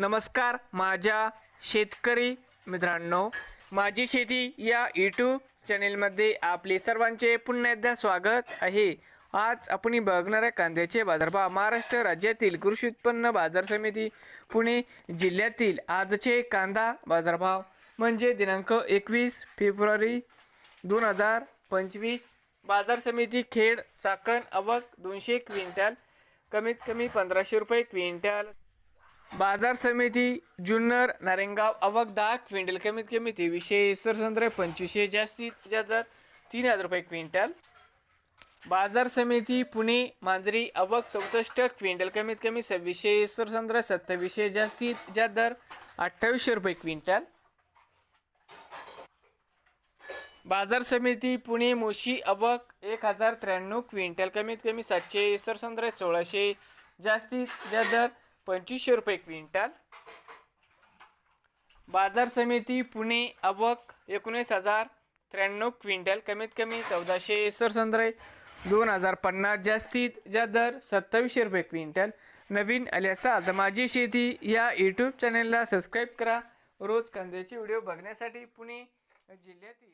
नमस्कार माझ्या शेतकरी मित्रांनो. माझी शेती या यूट्यूब चॅनेलमध्ये आपले सर्वांचे पुन्हा एकदा स्वागत आहे. आज आपण बघणाऱ्या कांद्याचे बाजारभाव महाराष्ट्र राज्यातील कृषी उत्पन्न बाजार समिती पुणे जिल्ह्यातील आजचे कांदा बाजारभाव म्हणजे दिनांक एकवीस फेब्रुवारी दोन हजार पंचवीस. बाजार समिती खेड चाकण अवक दोनशे क्विंटल कमीत कमी पंधराशे रुपये क्विंटल. बाजार समिती जुन्नर नारेंगाव अवक दहा क्विंटल कमीत कमी तेवीसशे सरसंद्र पंचवीसशे जास्तीत जास्त तीन हजार रुपये क्विंटल. बाजार समिती पुणे मांजरी आवक चौसष्ट क्विंटल कमीत कमी सव्वीसशे सरसंद्र सत्तावीसशे जास्तीत जास्त दर अठ्ठावीसशे रुपये क्विंटल. बाजार समिती पुणे मोशी अवक एक हजार त्र्याण्णव क्विंटल कमीत कमी सातशे सरसंद्र सोळाशे जास्तीत जास्त दर पंचवीसशे रुपये क्विंटल. बाजार समिती पुणे अबक एकोणीस हजार त्र्याण्णव क्विंटल. कमीत कमी चौदाशे सरसंद्रे दोन हजार पन्नास जास्तीत जास्त दर सत्तावीसशे रुपये क्विंटल. नवीन आले आज माझी शेती या यूट्यूब चॅनलला सबस्क्राईब करा. रोज कांद्याचे व्हिडिओ बघण्यासाठी पुणे जिल्ह्यातील